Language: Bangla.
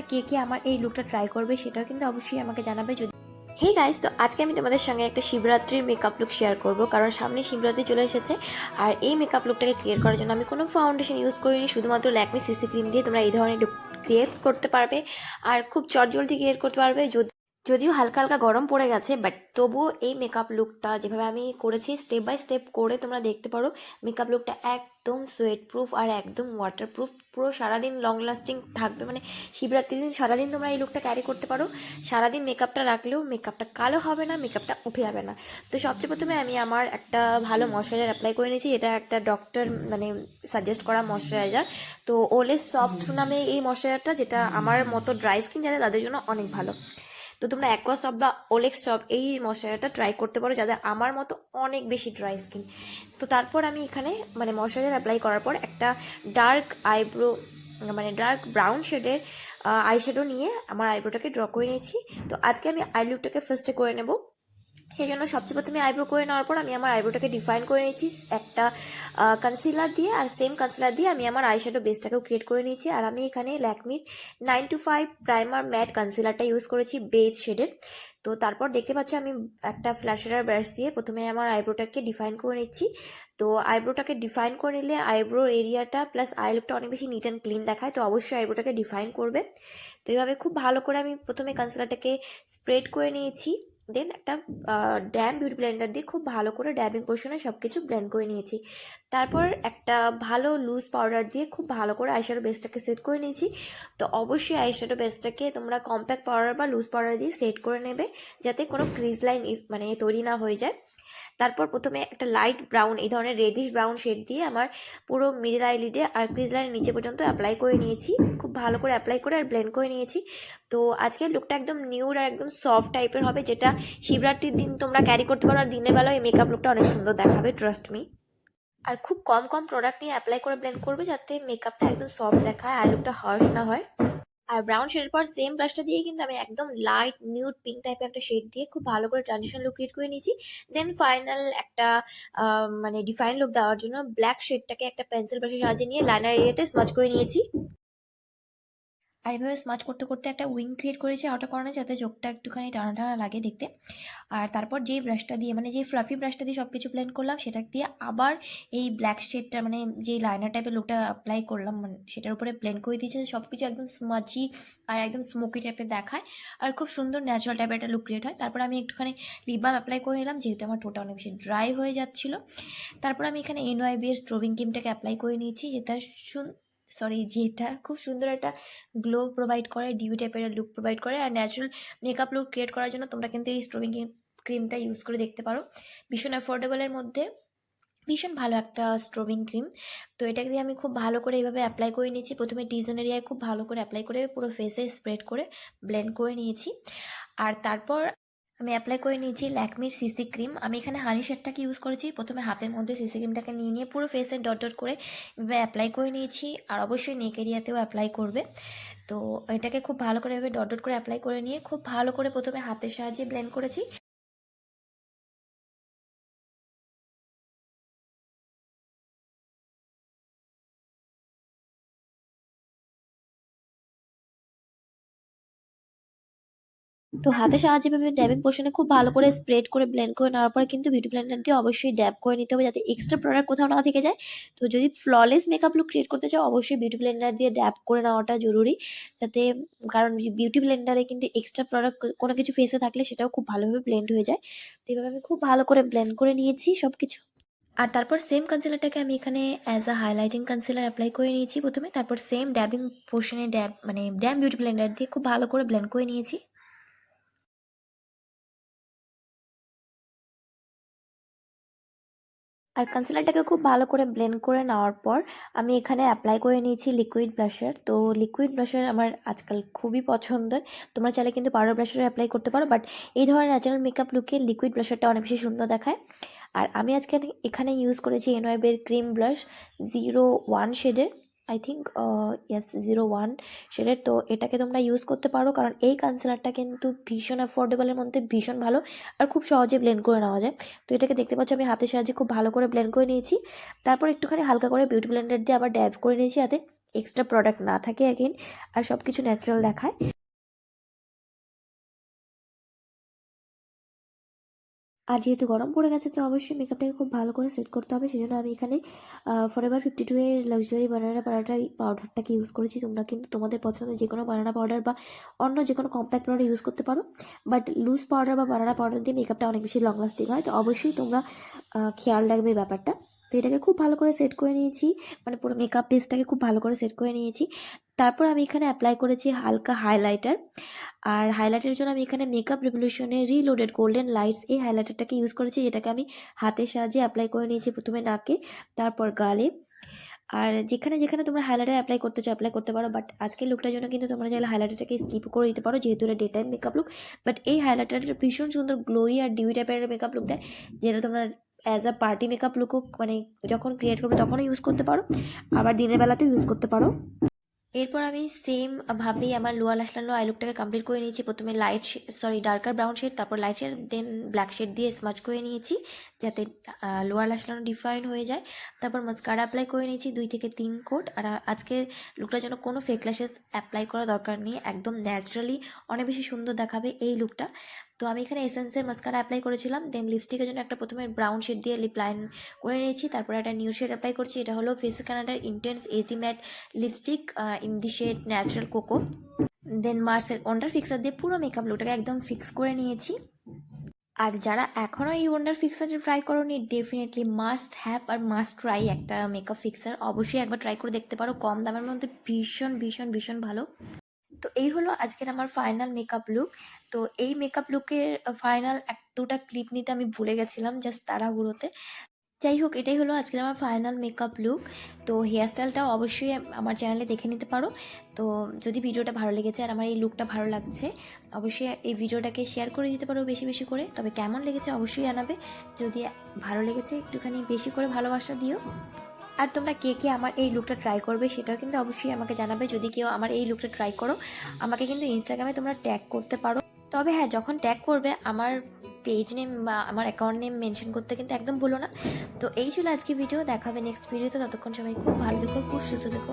তোমরা কে কে আমার এই লুকটা ট্রাই করবে সেটাও কিন্তু অবশ্যই আমাকে জানাবে যদি হে গাইস তো আজকে আমি তোমাদের সঙ্গে একটা শিবরাত্রির মেকআপ লুক শেয়ার করব। কারণ সামনে শিবরাত্রি চলে এসেছে আর এই মেকআপ লুকটাকে ক্রিয়েট করার জন্য আমি কোনো ফাউন্ডেশন ইউজ করিনি, শুধুমাত্র ল্যাকমি সিসি ক্রিম দিয়ে তোমরা এই ধরনের লুক ক্রিয়েট করতে পারবে আর খুব চটজলদি ক্রিয়েট করতে পারবে যদি যদিও হালকা হালকা গরম পড়ে গেছে বাট তবুও এই মেকআপ লুকটা যেভাবে আমি করেছি স্টেপ বাই স্টেপ করে তোমরা দেখতে পারো মেকআপ লুকটা একদম সোয়েট প্রুফ আর একদম ওয়াটার প্রুফ পুরো সারাদিন লং লাস্টিং থাকবে মানে শিবরাত্রির দিন সারাদিন তোমরা এই লুকটা ক্যারি করতে পারো। সারাদিন মেকআপটা রাখলেও মেকআপটা কালো হবে না মেকআপটা উঠে যাবে না। তো সবচেয়ে প্রথমে আমি আমার একটা ভালো ময়শ্চারাইজার অ্যাপ্লাই করে নিয়েছি এটা একটা ডক্টর মানে সাজেস্ট করা ময়শ্চারাইজার তো ওলেস সফট নামে এই ময়শ্চারাইজারটা যেটা আমার মতো ড্রাই স্কিন যাদের, তাদের জন্য অনেক ভালো। তো তোমরা অ্যাকোয়াসপ বা ওলেক্স সব এই মশলাটা ট্রাই করতে পারো যাদের আমার মতো অনেক বেশি ড্রাই স্কিন তো তারপর আমি এখানে মানে ময়শ্চারাইজার অ্যাপ্লাই করার পর একটা ডার্ক আইব্রো মানে ডার্ক ব্রাউন শেডের আইশ্যাডো নিয়ে আমার আইব্রোটাকে ড্র করে নিয়েছি। তো আজকে আমি আইলুকটাকে ফার্স্টে করে নেব। সেই জন্য সবচেয়ে প্রথমে আইব্রো করে নেওয়ার পর আমি আমার আইব্রোটাকে ডিফাইন করে নিয়েছি, একটা কনসিলার দিয়ে আর সেম কনসিলার দিয়ে আমি আমার আইশ্যাডো বেসটাকেও ক্রিয়েট করে নিয়েছি। আর আমি এখানে ল্যাকমির nine two five primer matte কনসিলারটা use করেছি বেজ শেডের তো তারপর দেখতে পাচ্ছ আমি একটা ফ্ল্যাশার ব্রাশ দিয়ে প্রথমে আমার আইব্রোটাকে ডিফাইন করে নিচ্ছি। তো আইব্রোটাকে ডিফাইন করে নিলে আইব্রো এরিয়াটা প্লাস আই লুকটা অনেক বেশি নিট অ্যান্ড ক্লিন দেখায়, তো অবশ্যই আইব্রোটাকে ডিফাইন করবে। তো এইভাবে খুব ভালো করে আমি প্রথমে কনসিলারটাকে স্প্রেড করে নিয়েছি। দেন একটা ড্যাম বিউটি ব্লেন্ডার দিয়ে খুব ভালো করে ড্যাবিং পোর্শনে সব কিছু ব্লেন্ড করে নিয়েছি। তারপর একটা ভালো লুজ পাউডার দিয়ে খুব ভালো করে আইশ্যাডো বেসটাকে সেট করে নিয়েছি। তো অবশ্যই আইশ্যাডো বেসটাকে তোমরা কম্প্যাক্ট পাউডার বা লুজ পাউডার দিয়ে সেট করে নেবে, যাতে কোনো ক্রিজ লাইন মানে তৈরি না হয়ে যায়। তারপর প্রথমে একটা লাইট ব্রাউন এই ধরনের রেডিশ ব্রাউন শেড দিয়ে আমার পুরো মিডিল আইলিডে আর ক্রিজ লাইনের নিচে পর্যন্ত অ্যাপ্লাই করে নিয়েছি। খুব ভালো করে অ্যাপ্লাই করে আর ব্লেন্ড করে নিয়েছি। তো আজকের লুকটা একদম নিউড আর একদম সফট টাইপের হবে, যেটা শিবরাত্রির দিন তোমরা ক্যারি করতে পারো আর দিনের বেলায় এই মেকআপ লুকটা অনেক সুন্দর দেখাবে ট্রাস্ট মি আর খুব কম কম প্রোডাক্ট নিয়ে অ্যাপ্লাই করে ব্লেন্ড করবে, যাতে মেকআপটা একদম সফট দেখায় আর লুকটা হার্শ না হয়। আর ব্রাউন শেডের পর সেম ব্রাশটা দিয়ে কিন্তু আমি একদম লাইট নিউড পিঙ্ক টাইপের একটা শেড দিয়ে খুব ভালো করে ট্রানজিশন লুক ক্রিয়েট করে নিয়েছি। দেন ফাইনাল একটা মানে ডিফাইন লুক দেওয়ার জন্য ব্ল্যাক শেডটাকে একটা পেন্সিল ব্রাশের সাহায্যে নিয়ে লাইনার এরিয়াতে স্মাচ করে নিয়েছি। আর এভাবে স্মাচ করতে করতে একটা উইং ক্রিয়েট করেছি আউটার কর্নারে যাতে চোখটা একটুখানি টানা টানা লাগে দেখতে। আর তারপর যেই ব্রাশটা দিয়ে মানে যেই ফ্লাফি ব্রাশটা দিয়ে সব কিছু প্ল্যান করলাম, সেটা দিয়ে আবার এই ব্ল্যাক শেডটা মানে যেই লাইনার টাইপের লুকটা অ্যাপ্লাই করলাম মানে সেটার উপরে প্ল্যান করে দিয়েছে সব কিছু একদম স্মাচি আর একদম স্মোকি টাইপের দেখায়। আর খুব সুন্দর ন্যাচারাল টাইপের একটা লুক ক্রিয়েট হয়। তারপর আমি একটুখানি লিপ বাম অ্যাপ্লাই করে নিলাম, যেহেতু আমার টোটা অনেক বেশি ড্রাই হয়ে যাচ্ছিল। তারপর আমি এখানে এনওয়াইবি এর স্ট্রোবিং ক্রিমটাকে অ্যাপ্লাই করে নিয়েছি, যেটা সুন সরি যেটা খুব সুন্দর একটা গ্লো প্রোভাইড করে ডিউ টাইপের লুক প্রোভাইড করে আর ন্যাচারাল মেকআপ লুক ক্রিয়েট করার জন্য তোমরা কিন্তু এই স্ট্রোবিং ক্রিমটা ইউজ করে দেখতে পারো। ভীষণ অ্যাফোর্ডেবলের মধ্যে ভীষণ ভালো একটা স্ট্রোবিং ক্রিম তো এটাকে দিয়ে আমি খুব ভালো করে এইভাবে অ্যাপ্লাই করে নিয়েছি। প্রথমে টিজন এরিয়ায় খুব ভালো করে অ্যাপ্লাই করে পুরো ফেসে স্প্রেড করে ব্লেন্ড করে নিয়েছি। আর তারপর আমি অ্যাপ্লাই করে নিয়েছি ল্যাকমির সিসি ক্রিম আমি এখানে হানি শেডটাকে ইউজ করেছি। প্রথমে হাতের মধ্যে সিসি ক্রিমটাকে নিয়ে নিয়ে পুরো ফেসে ডট ডট করে এভাবে অ্যাপ্লাই করে নিয়েছি। আর অবশ্যই নেক এরিয়াতেও অ্যাপ্লাই করবে। তো এটাকে খুব ভালো করে এভাবে ডট ডট করে অ্যাপ্লাই করে নিয়ে, খুব ভালো করে প্রথমে হাতের সাহায্যে ব্লেন্ড করেছি। তো হাতের সাহায্যে এভাবে ড্যাবিং পোর্শনে খুব ভালো করে স্প্রেড করে ব্লেন্ড করে নেওয়ার পরে কিন্তু বিউটি ব্লেন্ডার দিয়ে অবশ্যই ড্যাব করে নিতে হবে যাতে এক্সট্রা প্রোডাক্ট কোথাও না থেকে যায়। তো যদি ফ্ললেস মেকআপ লুক ক্রিয়েট করতে চাও, অবশ্যই বিউটি ব্লেন্ডার দিয়ে ড্যাব করে নেওয়াটা জরুরি। যাতে কারণ বিউটি ব্লেন্ডারে কিন্তু এক্সট্রা প্রোডাক্ট কোনো কিছু ফেসে থাকলে সেটাও খুব ভালোভাবে ব্লেন্ড হয়ে যায়। তো এইভাবে আমি খুব ভালো করে ব্লেন্ড করে নিয়েছি সব কিছু আর তারপর সেম কনসিলারটাকে আমি এখানে as a highlighting concealer apply করে নিয়েছি প্রথমে। তারপর সেম ড্যাবিং পোর্শনে ড্যাব মানে ড্যাম বিউটি ব্লেন্ডার দিয়ে খুব ভালো করে ব্লেন্ড করে নিয়েছি। আর কনসিলারটাকে খুব ভালো করে ব্লেন্ড করে নেওয়ার পর আমি এখানে অ্যাপ্লাই করে নিয়েছি লিকুইড ব্রাশার তো লিকুইড ব্রাশার আমার আজকাল খুবই পছন্দের। তোমরা চাইলে কিন্তু পাউডার ব্রাশারও অ্যাপ্লাই করতে পারো বাট এই ধরনের ন্যাচারাল মেকআপ লুকে লিকুইড ব্রাশারটা অনেক বেশি সুন্দর দেখায়। আর আমি আজকে এখানে ইউজ করেছি এনওয়াইবের ক্রিম ব্রাশ জিরো ওয়ান শেডের I think yes zero one শেডের তো এটাকে তোমরা ইউজ করতে পারো, কারণ এই কনসিলারটা কিন্তু ভীষণ অ্যাফোর্ডেবলের মধ্যে ভীষণ ভালো আর খুব সহজে ব্লেন্ড করে নেওয়া যায়। তো এটাকে দেখতে পাচ্ছ আমি হাতের সাহায্যে খুব ভালো করে ব্লেন্ড করে নিয়েছি। তারপর একটুখানি হালকা করে বিউটি ব্লেন্ডার দিয়ে আবার ড্যাব করে নিয়েছি হাতে এক্সট্রা প্রোডাক্ট না থাকে অ্যাগেন আর সব কিছু ন্যাচারাল দেখায়। আর যেহেতু গরম পড়ে গেছে, তো অবশ্যই মেকআপটাকে খুব ভালো করে সেট করতে হবে। সেজন্য আমি এখানে ফর এভার ফিফটি টু এর লাক্সারি বানানা পাউডারটা পাউডারটাকে ইউজ করেছি। তোমরা কিন্তু তোমাদের পছন্দের যে কোনো বানানা পাউডার বা অন্য যে কোনো কম্প্যাক্ট পাউডার ইউজ করতে পারো। বাট লুজ পাউডার বা বানানা পাউডার দিয়ে মেকআপটা অনেক বেশি লং লাস্টিং হয়। তো অবশ্যই তোমরা খেয়াল রাখবে ব্যাপারটা। তো এটাকে খুব ভালো করে সেট করে নিয়েছি। মানে পুরো মেকআপ বেসটাকে খুব ভালো করে সেট করে নিয়েছি। তারপর আমি এখানে অ্যাপ্লাই করেছি হালকা হাইলাইটার আর হাইলাইটের জন্য আমি এখানে মেকআপ রেভলিউশনের রিলোডেড গোল্ডেন লাইটস এই হাইলাইটারটাকে ইউজ করেছি। যেটাকে আমি হাতের সাহায্যে অ্যাপ্লাই করে নিয়েছি প্রথমে নাকে, তারপর গালে। আর যেখানে যেখানে তোমরা হাইলাইটার অ্যাপ্লাই করতে চাও অ্যাপ্লাই করতে পারো। বাট আজকের লুকটার জন্য কিন্তু তোমরা চাইলে হাইলাইটারটাকে স্কিপ করে দিতে পারো। যেহেতু এটা day time makeup look but এই হাইলাইটারটা ভীষণ সুন্দর গ্লোই আর ডিউই টাইপের মেকআপ লুক দেয়। যেটা তোমরা অ্যাজ আ পার্টি মেকআপ লুকও মানে যখন ক্রিয়েট করবে তখনও ইউজ করতে পারো। আবার দিনের বেলাতেও ইউজ করতে পারো। এরপর আমি সেম ভাবেই আমার লোয়ার লাশলানো আই লুকটাকে কমপ্লিট করে নিয়েছি। প্রথমে light sorry darker brown shade তারপর light shade then black shade দিয়ে স্মাচ করে নিয়েছি, যাতে লোয়ার লাশলানো ডিফাইন হয়ে যায়। তারপর মাস্কারা অ্যাপ্লাই করে নিয়েছি দুই থেকে তিন কোট। আর আজকের লুকটার জন্য কোনো ফেক ল্যাশেস অ্যাপ্লাই করা দরকার নেই, একদম ন্যাচারালি অনেক বেশি সুন্দর দেখাবে এই লুকটা তো আমি এখানে এসেন্সের মাস্কারা অ্যাপ্লাই করেছিলাম দেন লিপস্টিকের জন্য একটা প্রথমে ব্রাউন শেড দিয়ে লিপ লাইন করে নিয়েছি, তারপরে একটা নিউ শেড অ্যাপ্লাই করছি, এটা হলো ফেস কানাডার intense eighty matte lipstick in the shade natural coco then মার্সের wonder fixer দিয়ে পুরো মেকআপ লুকটাকে একদম ফিক্স করে নিয়েছি। আর যারা এখনও এই ওন্ডার ফিক্সারটা ট্রাই করোনি ডেফিনেটলি মাস্ট হ্যাভ আর মাস্ট ট্রাই একটা মেকআপ ফিক্সার অবশ্যই একবার ট্রাই করে দেখতে পারো, কম দামের মধ্যে ভীষণ ভীষণ ভীষণ ভালো। তো এই হলো আজকের আমার ফাইনাল মেকআপ লুক তো এই মেকআপ লুকের ফাইনাল এক, দুটা ক্লিপ নিতে আমি ভুলে গেছিলাম জাস্ট তাড়াহুড়োতে। যাই হোক, এটাই হলো আজকের আমার ফাইনাল মেকআপ লুক তো হেয়ারস্টাইলটাও অবশ্যই আমার চ্যানেলে দেখে নিতে পারো। তো যদি ভিডিওটা ভালো লেগেছে আর আমার এই লুকটা ভালো লাগছে, অবশ্যই এই ভিডিওটাকে শেয়ার করে দিতে পারো বেশি বেশি করে। তবে কেমন লেগেছে অবশ্যই জানাবে। যদি ভালো লেগেছে একটুখানি বেশি করে ভালোবাসা দিও। আর তোমরা কে কে আমার এই লুকটা ট্রাই করবে সেটাও কিন্তু অবশ্যই আমাকে জানাবে। যদি কেউ আমার এই লুকটা ট্রাই করো, আমাকে কিন্তু ইনস্টাগ্রামে তোমরা ট্যাগ করতে পারো। তবে হ্যাঁ যখন ট্যাগ করবে, আমার পেজ নেম বা আমার অ্যাকাউন্ট নেম মেনশন করতে কিন্তু একদম ভুলো না। তো এই ছিল আজকে ভিডিও দেখাবে নেক্সট ভিডিওতে ততক্ষণ সবাই খুব ভালো দেখো খুব সুস্থ দেখো